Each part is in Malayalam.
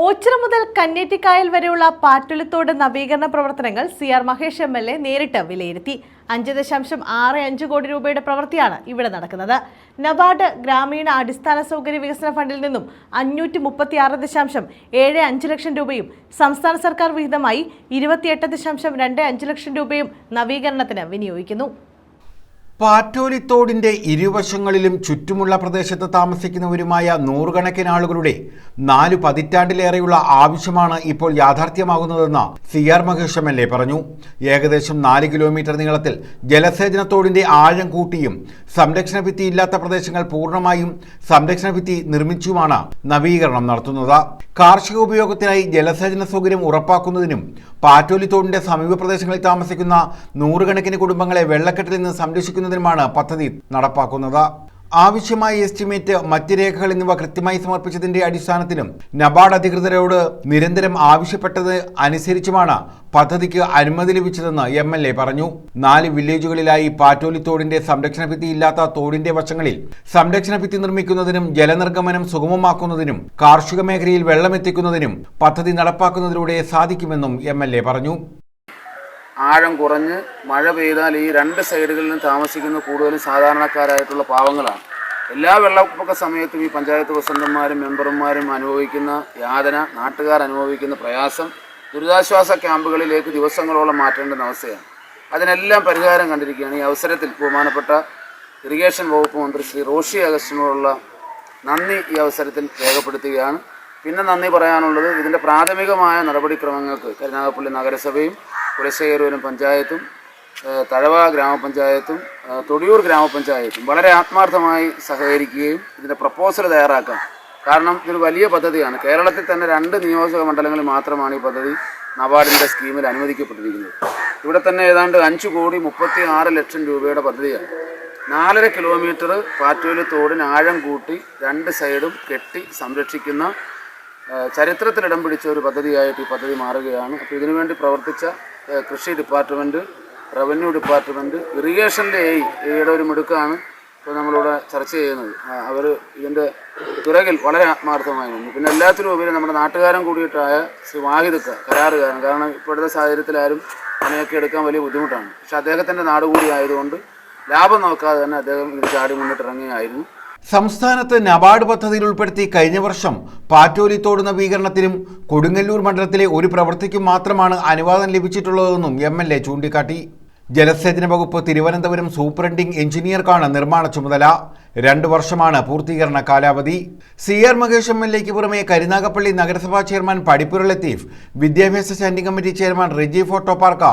ഓച്ചിറ മുതൽ കന്നേറ്റിക്കായൽ വരെയുള്ള പാറ്റുലിത്തോട് നവീകരണ പ്രവർത്തനങ്ങൾ C R Mahesh M L A നേരിട്ട് വിലയിരുത്തി. അഞ്ച് ദശാംശം ആറ് അഞ്ച് കോടി രൂപയുടെ പ്രവൃത്തിയാണ് ഇവിടെ നടക്കുന്നത്. നബാർഡ് ഗ്രാമീണ അടിസ്ഥാന സൗകര്യ വികസന ഫണ്ടിൽ നിന്നും അഞ്ഞൂറ്റി മുപ്പത്തി ആറ് ദശാംശം ഏഴ് അഞ്ച് ലക്ഷം രൂപയും സംസ്ഥാന സർക്കാർ വിഹിതമായി ഇരുപത്തിയെട്ട് ദശാംശം രണ്ട് അഞ്ച് ലക്ഷം രൂപയും നവീകരണത്തിന് വിനിയോഗിക്കുന്നു. പാറ്റോലിത്തോടിന്റെ ഇരുവശങ്ങളിലും ചുറ്റുമുള്ള പ്രദേശത്ത് താമസിക്കുന്നവരുമായ നൂറുകണക്കിന് ആളുകളുടെ നാലു പതിറ്റാണ്ടിലേറെയുള്ള ആവശ്യമാണ് ഇപ്പോൾ യാഥാർത്ഥ്യമാകുന്നതെന്ന് C R Mahesh M L A പറഞ്ഞു. ഏകദേശം നാല് കിലോമീറ്റർ നീളത്തിൽ ജലസേചനത്തോടിന്റെ ആഴം കൂട്ടിയും സംരക്ഷണ ഭിത്തി ഇല്ലാത്ത പ്രദേശങ്ങൾ പൂർണമായും സംരക്ഷണ ഭിത്തി നിർമ്മിച്ചുമാണ് നവീകരണം നടത്തുന്നത്. കാർഷിക ഉപയോഗത്തിനായി ജലസേചന സൗകര്യം ഉറപ്പാക്കുന്നതിനും പാറ്റോലിത്തോടിന്റെ സമീപ പ്രദേശങ്ങളിൽ താമസിക്കുന്ന നൂറുകണക്കിന് കുടുംബങ്ങളെ വെള്ളക്കെട്ടിൽ നിന്ന് സംരക്ഷിക്കുന്നതിനുമാണ് പദ്ധതി നടപ്പാക്കുന്നത്. ആവശ്യമായ എസ്റ്റിമേറ്റ് മറ്റ് രേഖകൾ എന്നിവ കൃത്യമായി സമർപ്പിച്ചതിന്റെ അടിസ്ഥാനത്തിലും നബാർഡ് അധികൃതരോട് നിരന്തരം ആവശ്യപ്പെട്ടത് അനുസരിച്ചുമാണ് പദ്ധതിക്ക് അനുമതി ലഭിച്ചതെന്ന് എം എൽ എ പറഞ്ഞു. നാല് വില്ലേജുകളിലായി പാറ്റോലി തോടിന്റെ സംരക്ഷണ ഭിത്തി ഇല്ലാത്ത തോടിന്റെ വശങ്ങളിൽ സംരക്ഷണ ഭിത്തി നിർമ്മിക്കുന്നതിനും ജലനിർഗമനം സുഗമമാക്കുന്നതിനും കാർഷിക മേഖലയിൽ വെള്ളമെത്തിക്കുന്നതിനും പദ്ധതി നടപ്പാക്കുന്നതിലൂടെ സാധിക്കുമെന്നും എം പറഞ്ഞു. ആഴം കുറഞ്ഞ് മഴ പെയ്താൽ ഈ രണ്ട് സൈഡുകളിലും താമസിക്കുന്ന കൂടുതലും സാധാരണക്കാരായിട്ടുള്ള പാവങ്ങളാണ്. എല്ലാ വെള്ളപ്പൊക്ക സമയത്തും ഈ പഞ്ചായത്ത് പ്രസിഡന്റുമാരും മെമ്പർമാരും അനുഭവിക്കുന്ന യാതന നാട്ടുകാർ അനുഭവിക്കുന്ന പ്രയാസം ദുരിതാശ്വാസ ക്യാമ്പുകളിലേക്ക് ദിവസങ്ങളോളം മാറ്റേണ്ടുന്ന അവസ്ഥയാണ്. അതിനെല്ലാം പരിഹാരം കണ്ടിരിക്കുകയാണ് ഈ അവസരത്തിൽ ബഹുമാനപ്പെട്ട ഇറിഗേഷൻ വകുപ്പ് മന്ത്രി ശ്രീ റോഷി അഗസ്റ്റിനോടുള്ള നന്ദി ഈ അവസരത്തിൽ രേഖപ്പെടുത്തുകയാണ്. പിന്നെ നന്ദി പറയാനുള്ളത് ഇതിന്റെ പ്രാഥമികമായ നടപടിക്രമങ്ങൾക്ക് കരുനാഗപ്പള്ളി നഗരസഭയും കുലശേഖരൂരും പഞ്ചായത്തും തഴവ ഗ്രാമപഞ്ചായത്തും തൊടിയൂർ ഗ്രാമപഞ്ചായത്തും വളരെ ആത്മാർത്ഥമായി സഹകരിക്കുകയും ഇതിന്റെ പ്രപ്പോസൽ തയ്യാറാക്കാം കാരണം ഇതൊരു വലിയ പദ്ധതിയാണ്. കേരളത്തിൽ തന്നെ രണ്ട് നിയോജക മണ്ഡലങ്ങളിൽ മാത്രമാണ് ഈ പദ്ധതി നബാർഡിന്റെ സ്കീമിൽ അനുവദിക്കപ്പെട്ടിരിക്കുന്നത്. ഇവിടെ തന്നെ ഏതാണ്ട് അഞ്ച് കോടി മുപ്പത്തി ആറ് ലക്ഷം രൂപയുടെ പദ്ധതിയാണ്. നാലര കിലോമീറ്റർ പാറ്റോലി തോടിന് ആഴം കൂട്ടി രണ്ട് സൈഡും കെട്ടി സംരക്ഷിക്കുന്ന ചരിത്രത്തിൽ ഇടം പിടിച്ച ഒരു പദ്ധതിയായിട്ട് ഈ പദ്ധതി മാറുകയാണ്. അപ്പോൾ ഇതിനുവേണ്ടി പ്രവർത്തിച്ച കൃഷി ഡിപ്പാർട്ട്മെന്റ് റവന്യൂ ഡിപ്പാർട്ട്മെന്റ് ഇറിഗേഷന്റെ എയ് എയുടെ ഒരു മിടുക്കാണ് ഇപ്പോൾ നമ്മളിവിടെ ചർച്ച ചെയ്യുന്നത്. അവർ ഇതിന്റെ പിറകിൽ വളരെ ആത്മാർത്ഥമായി നിന്നു. പിന്നെ എല്ലാത്തിനും ഉപരി നമ്മുടെ നാട്ടുകാരൻ കൂടിയിട്ടായ ശ്രീ വാഹിദക്ക കരാറുകാരൻ. കാരണം ഇപ്പോഴത്തെ സാഹചര്യത്തിൽ ആരും പണിയൊക്കെ എടുക്കാൻ വലിയ ബുദ്ധിമുട്ടാണ്. പക്ഷെ അദ്ദേഹത്തിന്റെ നാട് കൂടി ആയതുകൊണ്ട് ലാഭം നോക്കാതെ തന്നെ അദ്ദേഹം ഇത് ചാടി മുന്നിട്ടിറങ്ങുകയായിരുന്നു. സംസ്ഥാനത്ത് നബാർഡ് പദ്ധതിയിൽ ഉൾപ്പെടുത്തി കഴിഞ്ഞ വർഷം പാറ്റോലിത്തോട് നവീകരണത്തിനും കൊടുങ്ങല്ലൂർ മണ്ഡലത്തിലെ ഒരു പ്രവൃത്തിക്കും മാത്രമാണ് അനുവാദം ലഭിച്ചിട്ടുള്ളതെന്നും എം എൽ എ ചൂണ്ടിക്കാട്ടി. ജലസേചന വകുപ്പ് തിരുവനന്തപുരം സൂപ്രണ്ടിംഗ് എഞ്ചിനീയർക്കാണ് നിർമ്മാണ ചുമതല. രണ്ടു വർഷമാണ് പൂർത്തീകരണ കാലാവധി. C R Mahesh M L എക്ക് പുറമെ കരുനാഗപ്പള്ളി നഗരസഭാ ചെയർമാൻ പടിപ്പുര ലത്തീഫ് വിദ്യാഭ്യാസ സ്റ്റാൻഡിംഗ് കമ്മിറ്റി ചെയർമാൻ റിജി ഫോട്ടോപാർക്ക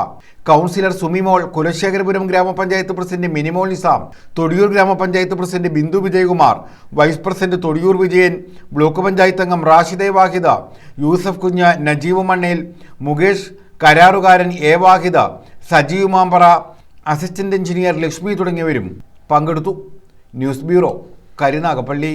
കൗൺസിലർ സുമിമോൾ കുലശേഖരപുരം ഗ്രാമപഞ്ചായത്ത് പ്രസിഡന്റ് മിനിമോൾ നിസാം തൊടിയൂർ ഗ്രാമപഞ്ചായത്ത് president Bindhu Vijayakumar vice president Thodiyoor Vijayan block panchayat അംഗം റാഷിദെ വാഹിദ യൂസഫ് കുഞ്ഞ് നജീബ് മണ്ണേൽ മുകേഷ് കരാറുകാരൻ A Vahida Sajeev Mambara assistant engineer Lakshmi തുടങ്ങിയവരും പങ്കെടുത്തു. News bureau Karunagappally.